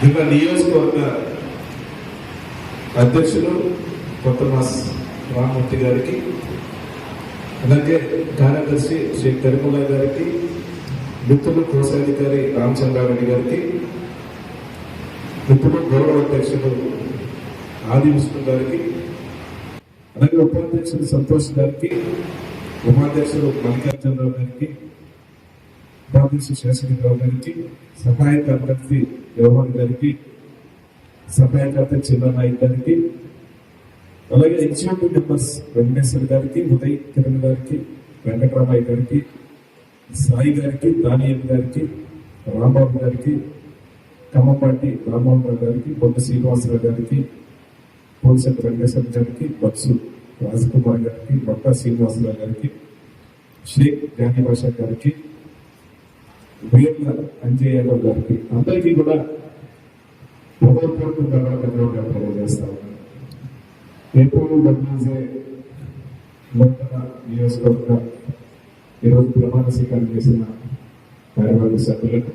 జిల్లా నియోజకవర్గ అధ్యక్షులు కొత్త మాస్ రామమూర్తి గారికి అలాగే కార్యదర్శి శ్రీ కరిముల్లా గారికి మిత్రులు కోశాధికారి రామచంద్రారెడ్డి గారికి మిత్రులు గౌరవ అధ్యక్షులు ఆది విష్ణు గారికి అలాగే ఉపాధ్యక్షులు సంతోష్ గారికి ఉపాధ్యక్షులు మల్లికార్జునరావు గారికి ఉపాధ్యక్షులు శేషగిరిరావు గారికి సహాయ అభ్యర్థి యోహన్ గారికి సహాయకర్త చిన్ననాయక్ గారికి అలాగే ఎగ్జిక్యూటివ్ మెంబర్స్ వెంకటేశ్వర గారికి ఉదయ్ కిరణ్ గారికి వెంకటరామయ్య గారికి సాయి గారికి దానియల్ గారికి రాంబాబు గారికి కమ్మపాటి రామమోహన్ గారికి బొడ్డ శ్రీనివాసరావు గారికి పోలిసెట్ వెంకటేశ్వర గారికి బత్సు రాజకుమార్ గారికి బొట్ట శ్రీనివాసరావు గారికి షేక్ జానీ భాషా గారికి వీర్ల అంజయ్ యాదవ్ గారికి అందరికీ కూడా హృదయపూర్వక ధన్యవాదాలు తెలియజేస్తా ఉన్నాను. ఎప్పుడు డబ్ల్యూజే నూతన నియోజకవర్గ ఈరోజు ప్రమాణ స్వీకారం చేసిన కార్యవర్గ సభ్యులకు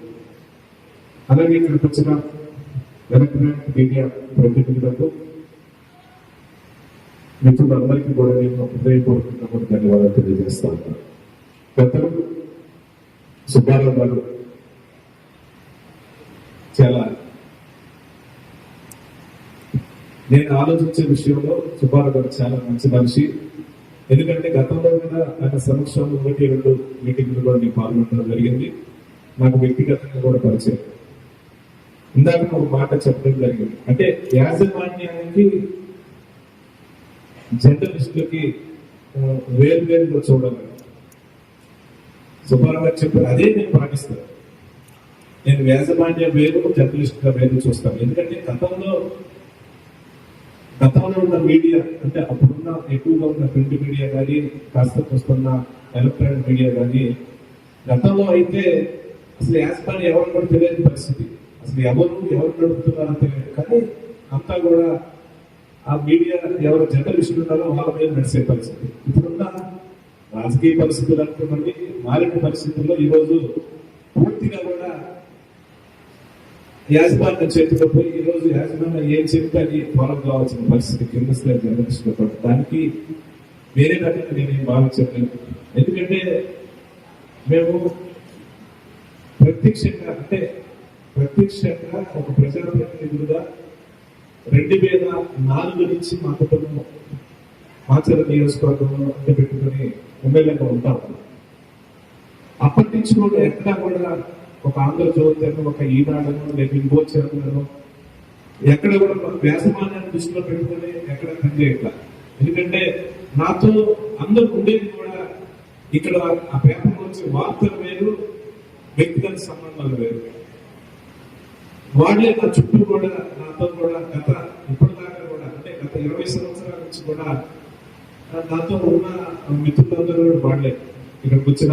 అలాగే ఇక్కడికి వచ్చిన ఎలక్ట్రానిక్ మీడియా ప్రతినిధులకు మిత్రులందరికీ కూడా నేను హృదయపూర్వకంగా ధన్యవాదాలు తెలియజేస్తా ఉన్నాను. గతంలో సుబ్బారావు గారు చాలా నేను ఆలోచించే విషయంలో సుబ్బారావు గారు చాలా మంచి మనిషి. ఎందుకంటే గతంలో కూడా ఆయన సమక్షంలో ఒకటి రెండు మీటింగ్లు కూడా నేను పాల్గొనడం జరిగింది. నాకు వ్యక్తిగతంగా కూడా పరిచయం. ఇందాక ఒక మాట చెప్పడం జరిగింది. అంటే యాజమాన్యానికి జర్నలిస్టులకి వేరు వేరుగా చూడాలి. సుబ్బారావు గారు చెప్పారు అదే నేను పాటిస్తాను నేను యాజమాన్యం వేరు జర్నలిస్ట్ వేరు చూస్తాను. ఎందుకంటే గతంలో గతంలో ఉన్న మీడియా అంటే అప్పుడున్న ఎక్కువగా ఉన్న ప్రింట్ మీడియా కానీ కాస్త వస్తున్న ఎలక్ట్రానిక్ మీడియా కానీ గతంలో అయితే అసలు యాజమాన్యం ఎవరు కూడా తెలియని పరిస్థితి. అసలు ఎవరు ఎవరు నడుపుతున్నారో తెలియదు. కానీ అంతా కూడా ఆ మీడియా ఎవరు జర్నలిస్టులు ఉన్నారో వాళ్ళ మీద నడిచే పరిస్థితి. రాజకీయ పరిస్థితులు అనుకోండి మారిన పరిస్థితుల్లో ఈరోజు పూర్తిగా కూడా యాజమాన్యం చేతిలో పోయి ఈ రోజు యాజమాన్యం ఏం చెప్తే అది ఫాలో కావాల్సిన పరిస్థితి కింద స్థాయి జర్నలిస్టులు దానికి వేరే రకంగా నేనేం భావించట్లేదు. ఎందుకంటే మేము ప్రత్యక్షంగా అంటే ప్రత్యక్షంగా ఒక ప్రజాప్రతినిధులుగా రెండు వేల నాలుగు నుంచి మా కుటుంబం మాచర నియోజకవర్గంలో అంటే పెట్టుకుని ఎమ్మెల్యేగా ఉంటాం. అప్పటి నుంచి కూడా ఎక్కడా కూడా ఒక ఆంధ్రజ్యోతి ఒక ఈనాడను లేక ఇంకో చరణను ఎక్కడ కూడా మన వ్యాసమానాన్ని దృష్టిలో పెట్టుకుని ఎక్కడ పనిచేయట్లా ఎందుకంటే నాతో అందరూ ఉండేది కూడా ఇక్కడ ఆ పేపర్ వచ్చే వార్తలు వేరు వ్యక్తిగత సంబంధాలు వేరు. వాళ్ళే నా చుట్టూ కూడా నాతో కూడా గత ఇప్పటిదాకా కూడా అంటే గత ఇరవై సంవత్సరాల నుంచి కూడా నాతో ఉన్న మిత్రులందరూ కూడా వాళ్ళే ఇక్కడ వచ్చిన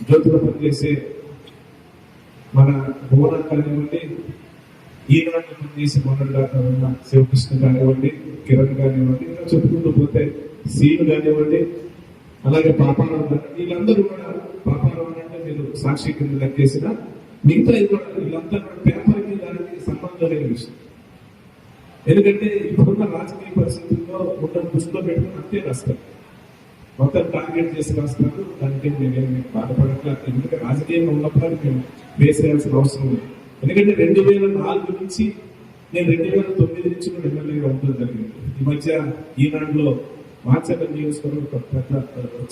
జ్యోతిలో పనిచేసే మన భువన కానివ్వండి ఈనాడు పనిచేసే మొన్నటి దాకా ఉన్న శివకృష్ణ కానివ్వండి కిరణ్ కానివ్వండి ఇలా చెప్పుకుంటూ పోతే సీను కానివ్వండి అలాగే పాపారావు వీళ్ళందరూ కూడా పాపారావు అంటే మీరు సాక్షి కింద లెక్కేసిన మిగతా ఇది కూడా వీళ్ళంతా కూడా పేపర్కి దానికి సంబంధం లేని విషయం ఎందుకంటే ఇప్పుడున్న రాజకీయ పరిస్థితుల్లో ఉన్న దృష్టిలో పెట్టుకుని అంతే రాస్తారు. మొత్తం టార్గెట్ చేసి రాస్తున్నారు దానికి నేనేమి బాధపడట్లేదు. ఎందుకంటే రాజకీయంగా ఉన్నప్పుడు మేము ఫేస్ చేయాల్సిన అవసరం ఉంది ఎందుకంటే రెండు వేల నాలుగు నుంచి నేను రెండు వేల తొమ్మిది నుంచి కూడా ఎమ్మెల్యేగా ఉంటుంది జరిగింది. ఈ మధ్య ఈనాడులో మార్చక నియోజకవర్గం ఒక పెద్ద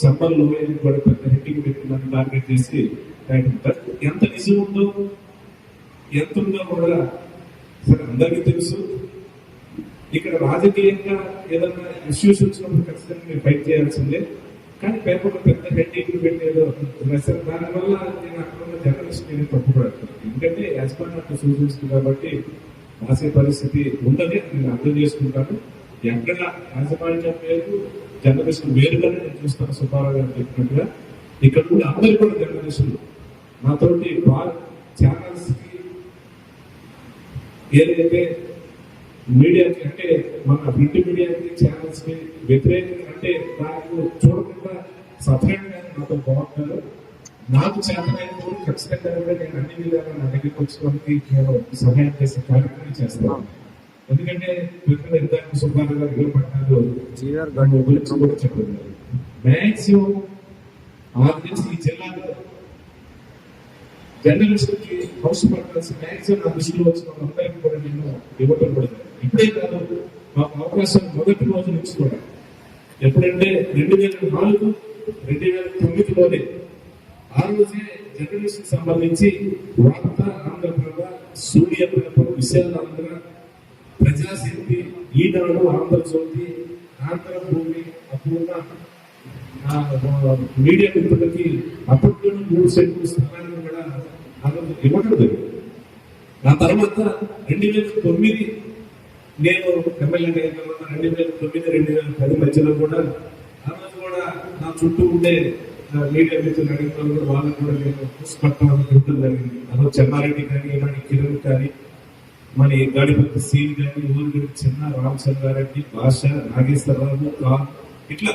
చంపల్ లోయని కూడా పెద్ద హెట్టింగ్ పెట్టుకున్నాను టార్గెట్ చేసి ఎంత నిజం ఉందో ఎంత ఉందో కూడా సరే అందరికీ తెలుసు. ఇక్కడ రాజకీయంగా ఏదైనా ఇష్యూస్ వచ్చినప్పుడు ఖచ్చితంగా మీరు ఫైట్ చేయాల్సిందే. కానీ పేపర్లో పెద్ద హెడ్డింగ్ పెట్టేదో మెసేజ్ దానివల్ల నేను అక్కడ ఉన్న జర్నలిస్ట్ నేను తప్పుపడుతున్నాను ఎందుకంటే యాజమాన్యం అట్లా సూచిస్తుంది కాబట్టి రాసే పరిస్థితి ఉందని నేను అర్థం చేసుకుంటాను. ఎక్కడ యాజమాన్యం వేరు జర్నలిస్టులు వేరుగానే నేను చూస్తాను సుబ్బారావు గారు చెప్పినట్టుగా. ఇక్కడ ఉండే అందరు కూడా జర్నలిస్టులు నాతోటి ఛానల్స్కి ఏదైతే మీడియాకి అంటే మన ప్రింట్ మీడియాకి ఛానల్స్కి వ్యతిరేకంగా అంటే దానికి చూడకుండా సపరేట్గా నాతో బాగుంటారు నాకు చేతనైనప్పుడు ఖచ్చితంగా కూడా నేను అన్ని విధాలు నా దగ్గరికి వచ్చుకోవడానికి నేను సహాయం చేసే కార్యక్రమం చేస్తాను. ఎందుకంటే విక్రమ ఇద్దరు సుబ్బారావు గారు నన్ను గురించి కూడా చెప్పారు మ్యాక్సిమం ఆరు నుంచి ఈ జిల్లాలో జర్నలిస్ట్కి హౌస్ పర్పస్ మ్యాక్సిమం నా దృష్టిలో వచ్చిన వాళ్ళందరికీ కూడా నేను ఇవ్వటం కూడా. ఇప్పుడే కాదు మాకు అవకాశం మొదటి రోజు నుంచి కూడా. ఎప్పుడంటే రెండు వేల నాలుగు రెండు వేల తొమ్మిదిలోనే ఆ రోజే జర్నలిస్ట్ సంబంధించి వార్త ఆంధ్రప్రభ సూర్యప్రభ విశాలాంధ్ర ప్రజాశక్తి ఈనాడు ఆంధ్రజ్యోతి ఆంధ్ర భూమి అపూర్ణ మీడియా మిత్రులకి అప్పట్లో మూడు సెంట్లు స్థలాన్ని కూడా ఆ రోజు ఇవ్వడం జరిగింది. ఆ తర్వాత రెండు వేల తొమ్మిది నేను ఎమ్మెల్యే తర్వాత రెండు వేల తొమ్మిది రెండు వేల పది మధ్యలో కూడా ఆ రోజు కూడా నా చుట్టూ ఉండే మీడియా మిత్రులు అడిగిన వాళ్ళు కూడా వాళ్ళని కూడా నేను పుష్పట్టాలని ఇవ్వడం జరిగింది. ఆ రోజు చెన్నారెడ్డి కానీ ఇలాంటి కిరణ్ కానీ మన ఈ గడిపతి సీన్ కానీ ఊరికి చిన్న రామచంద్రారెడ్డి భాష నాగేశ్వరరావు కా ఇట్లా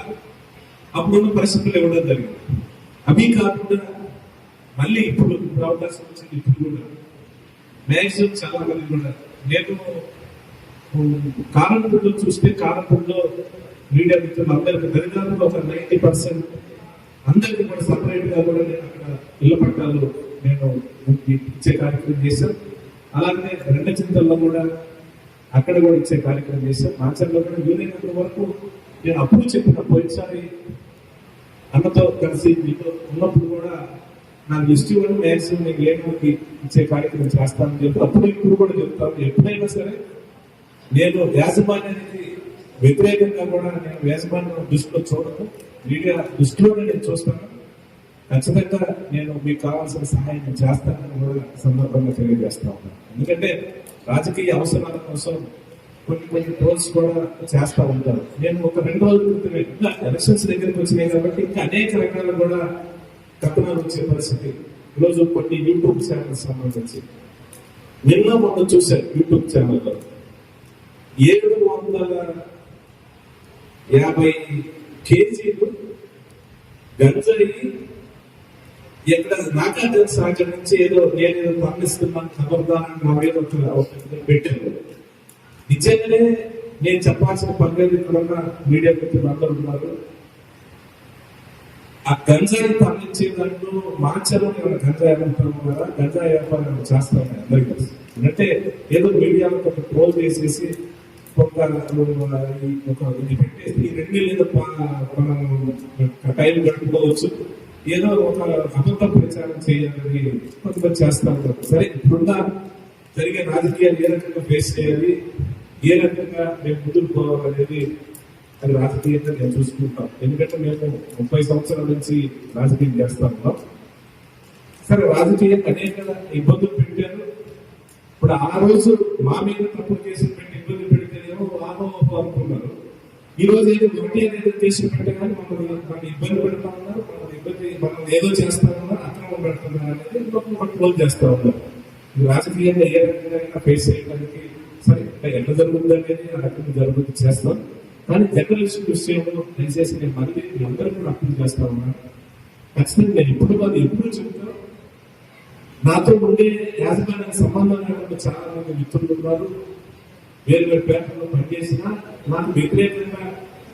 అప్పుడున్న పరిస్థితులు ఇవ్వడం జరిగింది. అవి కాకుండా మళ్ళీ ఇప్పుడు ఇప్పుడు అవకాశం వచ్చింది ఇప్పుడు కూడా. మ్యాక్సిమం చాలా మంది కూడా. నేను కారంపూడిలో చూస్తే కారంపూడిలో మీడియా మిత్రులు అందరికి దరిదాపులు ఒక నైన్టీ పర్సెంట్ అందరికి కూడా సపరేట్గా కూడా నేను అక్కడ ఇళ్ళ పట్టాలు నేను ఇచ్చే కార్యక్రమం చేశాను. అలాగే రెండు చింతల్లో కూడా అక్కడ కూడా ఇచ్చే కార్యక్రమం చేశాను. మాచర్లో కూడా వీలైనంత వరకు నేను అప్పుడు చెప్పిన పోయినసారి అన్నతో కలిసి మీతో ఉన్నప్పుడు కూడా నా లిస్ట్ ఇవ్వడం మ్యాక్సిమం నేను లేనోకి ఇచ్చే కార్యక్రమం చేస్తానని చెప్పి అప్పుడు ఇప్పుడు కూడా చెప్తాను. ఎప్పుడైనా సరే నేను యాజమాన్యానికి వ్యతిరేకంగా కూడా నేను యాజమాన్యం దృష్టిలో చూడను. మీడియా దృష్టిలోనే నేను చూస్తాను. ఖచ్చితంగా నేను మీకు కావాల్సిన సహాయం నేను చేస్తానని కూడా సందర్భంగా తెలియజేస్తా ఉన్నాను. ఎందుకంటే రాజకీయ అవసరాల కోసం కొన్ని కొన్ని ట్రోల్స్ కూడా చేస్తూ ఉంటారు. నేను ఒక రెండు రోజుల క్రితమే ఇంకా ఎలక్షన్స్ దగ్గరికి వచ్చినాయి కాబట్టి ఇంకా అనేక రకాలు కూడా కథనాలు వచ్చే పరిస్థితి. ఈరోజు కొన్ని యూట్యూబ్ ఛానల్స్ సంబంధించి. నిన్న మొన్న చూశాను యూట్యూబ్ ఛానల్లో. ఏడు వందల యాభై కేజీలు గంజాయి. ఎక్కడ నాగార్జున సాగర్ నుంచి ఏదో నేను ఏదో పంపిస్తున్నాను ఖబర్దార్ నా మీద ఒక నిజంగానే నేను చెప్పాల్సిన పర్లేదు ఇక్కడ ఉన్న మీడియా మిత్రులు అందరూ ఉన్నారు. ఆ గంజాయి పండించే దాంట్లో మార్చడం గంజాయి అమ్ముతాం కదా గంజాయి వ్యాపారం చేస్తాం అందరికీ అంటే ఏదో మీడియాలో ఒక ట్రోల్ చేసేసి ఇది పెట్టేసి ఈ రెండు లేదా మనం టైం గడుపుకోవచ్చు ఏదో ఒక అబద్ధ ప్రచారం చేయాలని కొంతమంది చేస్తా ఉంటారు సరే ఇప్పుడున్న జరిగే రాజకీయాలు ఏ రకంగా ఫేస్ చేయాలి ఏ రకంగా మేము ముందుకు పోవాలనేది అది రాజకీయంగా నేను చూసుకుంటాం ఎందుకంటే మేము ముప్పై సంవత్సరాల నుంచి రాజకీయం చేస్తా ఉన్నాం సరే రాజకీయం అనేక ఇబ్బందులు పెట్టారు ఇప్పుడు ఆ రోజు మా మీద తప్పులు కేసులు పెట్టి ఇబ్బంది పెడితేనేమో ఆహో అనుకున్నారు ఈ రోజు ఏదో ఒకటి అనేది కేసులు పెట్టగానే మమ్మల్ని మన ఇబ్బంది పెడతా ఉన్నారు మనం ఇబ్బంది మనం ఏదో చేస్తా ఉన్నారు అక్రమం పెడుతున్నారు అనేది ఇంకొక కంట్రోల్ చేస్తా ఉన్నారు. రాజకీయంగా ఏ రకంగా ఫేస్ చేయడానికి సరే ఎంత జరుగుతుంది అనేది ఆ రకంగా జరుగుతుంది చేస్తాం. కానీ జర్నలిస్ట్ విషయంలో దయచేసి నేను మళ్ళీ మీ అందరూ కూడా అర్థం చేస్తా ఉన్నాను. ఖచ్చితంగా నేను ఇప్పుడు కాదు ఎప్పుడు చెప్తాను. నాతో ఉండే యాజమాన్యానికి సంబంధం లేకుండా చాలా మంది మిత్రులు ఉన్నారు. వేరు వేరు పేపర్లో పనిచేసినా నాకు వ్యతిరేకంగా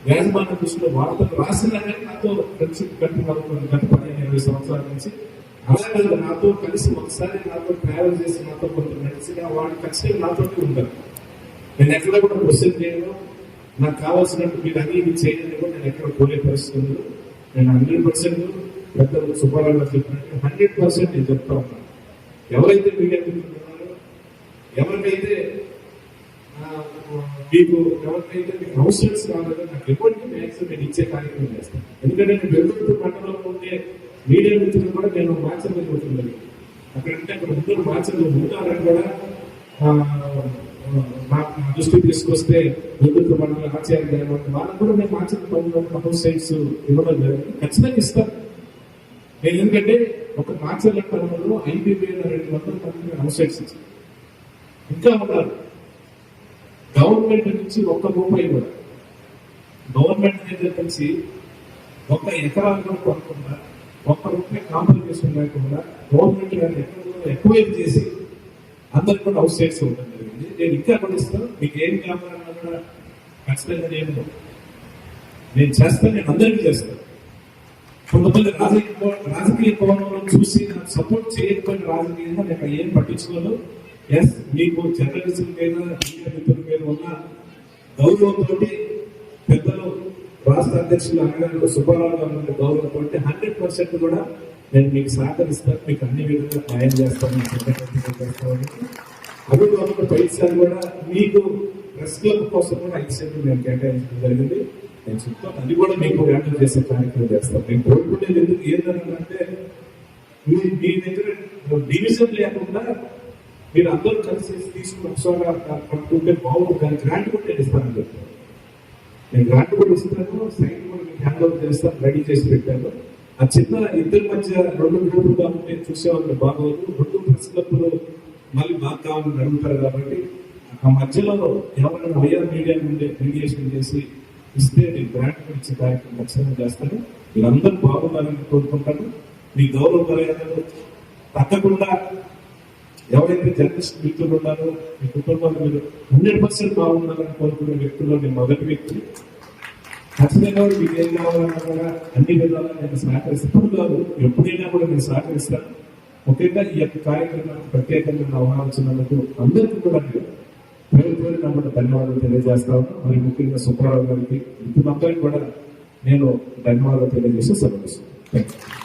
యాజమాన్య దృష్టిలో వార్తలు రాసినా కానీ నాతో ఫ్రెండ్షిప్ గంట నడుపుతుంది గత పదిహేను ఇరవై సంవత్సరాల నుంచి అలాగే నాతో కలిసి ఒకసారి నాతో ట్రావెల్ చేసి నాతో కొంత నడిచినా వాడు ఖచ్చితంగా నాతో ఉంటారు నేను ఎక్కడ కూడా క్వశ్చన్ చేయను. నాకు కావాల్సినట్టు మీరు అన్ని ఇది చేయండి కూడా నేను ఎక్కడ పోలే పరిస్థితులు నేను హండ్రెడ్ పర్సెంట్ పెద్దలు సుబ్బారావు చెప్పినట్టు హండ్రెడ్ పర్సెంట్ నేను చెప్తా ఉన్నాను. ఎవరైతే మీడియా ఎవరికైతే మీకు ఎవరికైతే మీకు అవసరం కావాలో నాకు ఎటువంటి మ్యాక్సిమం నేను ఇచ్చే కార్యక్రమం చేస్తాను. ఎందుకంటే నేను బెంగళూరు మండలంలో ఉండే మీడియా మిత్రులు కూడా నేను మార్చలు పోతున్నాను అక్కడంటే అక్కడ ముందు మార్చలు ఉంటారని కూడా మా మా దృష్టికి తీసుకొస్తే బెంగళూరు మండలం ఆచార్య గారు వాళ్ళని కూడా నేను మార్చలు పనులు హౌస్ సైట్స్ ఇవ్వడం జరిగింది. ఖచ్చితంగా ఇస్తాను. నేను ఎందుకంటే ఒక మాచర్ల టర్మంలో ఐదు వేల రెండు వందల మంది హౌస్ సైట్స్ ఇచ్చాను ఇంకా ఉన్నారు. గవర్నమెంట్ నుంచి ఒక్క రూపాయి కూడా గవర్నమెంట్ దగ్గర నుంచి ఒక ఎకరాలు కొనకుండా ఒక్క రూపాయి కాంప్రమైజేషన్ లేకుండా గవర్నమెంట్ గారిని ఎక్కడ చేసి అందరికి కూడా హౌస్ సైడ్స్ ఉండడం జరిగింది. నేను ఇంకా కూడా మీకు ఏం కావాలన్నా కూడా ఖచ్చితంగా నేను నేను చేస్తాను నేను అందరికీ చేస్తాను కొంతమంది రాజకీయ రాజకీయ కోణంలో చూసి నాకు సపోర్ట్ చేయకపోయిన రాజకీయంగా నేను ఏం పట్టించుకోను. ఎస్ మీకు జర్నలిస్టుల మీద మీడియా మిత్రుల మీద ఉన్న గౌరవంతో పెద్దలు రాష్ట్ర అధ్యక్షులు అన్నగారు సుబ్బారావు గారు గౌరవంతో హండ్రెడ్ పర్సెంట్ కూడా నేను మీకు సహకరిస్తాను. మీకు అన్ని విధంగా న్యాయం చేస్తాను మీకు చేస్తాను అవి కాకుండా పైసలు కూడా మీకు ప్రెస్ క్లబ్ కోసం కూడా ఐదు సెంట్లు నేను కేటాయించడం జరిగింది. నేను చెప్తాను అది కూడా మీకు హ్యాండిల్ చేసే కార్యక్రమం చేస్తాను. నేను కోరుకునేది ఎందుకు? ఏంటంటే మీ మీ దగ్గర డివిజన్ లేకుండా మీరు అందరూ కలిసి తీసుకుని ఒకసారి పట్టుకుంటే బాగుంటుంది కానీ గ్రాంట్ కూడా నేను ఇస్తానని చెప్తాను నేను గ్రాంట్ కూడా ఇస్తాను. సైన్ కూడా మీకు హ్యాండ్ ఓవర్ చేస్తాను. రెడీ చేసి పెట్టాను. ఆ చిన్న ఇద్దరి మధ్య రెండు గ్రూపులు కాబట్టి చూసేవాళ్ళు బాగోదు. రెండు ప్రెస్ క్లబ్లు మళ్ళీ మాకు కావాలని అడుగుతారు కాబట్టి ఆ మధ్యలో ఎవరైనా వైఆర్ మీడియా నుండి మీడియేషన్ చేసి ఇస్తే నేను గ్రాంట్ కూడా ఇచ్చే కార్యక్రమం ఖచ్చితంగా చేస్తాను. మీరందరూ బాగుండాలని కోరుకుంటాను. మీ గౌరవ మర్యాదలు తగ్గకుండా ఎవరైతే జర్నలిస్ట్ మిత్రులు ఉన్నారో మీ కుటుంబాలు మీరు హండ్రెడ్ పర్సెంట్ బాగుండాలని కోరుకునే వ్యక్తుల్లో నేను మొదటి వ్యక్తి. ఖచ్చితంగా మీకు ఏం కావాలన్నా కూడా అన్ని విధాలా నేను సహకరిస్తాను ఇప్పుడు కాదు ఎప్పుడైనా కూడా నేను సహకరిస్తాను ముఖ్యంగా ఈ యొక్క కార్యక్రమానికి ప్రత్యేకంగా ఆహ్వానించినందుకు అందరికీ కూడా నేను పేరు పేరు నమ్మకం ధన్యవాదాలు తెలియజేస్తాను మరి ముఖ్యంగా సుబ్బారావు గారికి మొత్తానికి కూడా నేను ధన్యవాదాలు తెలియజేసి సెలవు థ్యాంక్ యూ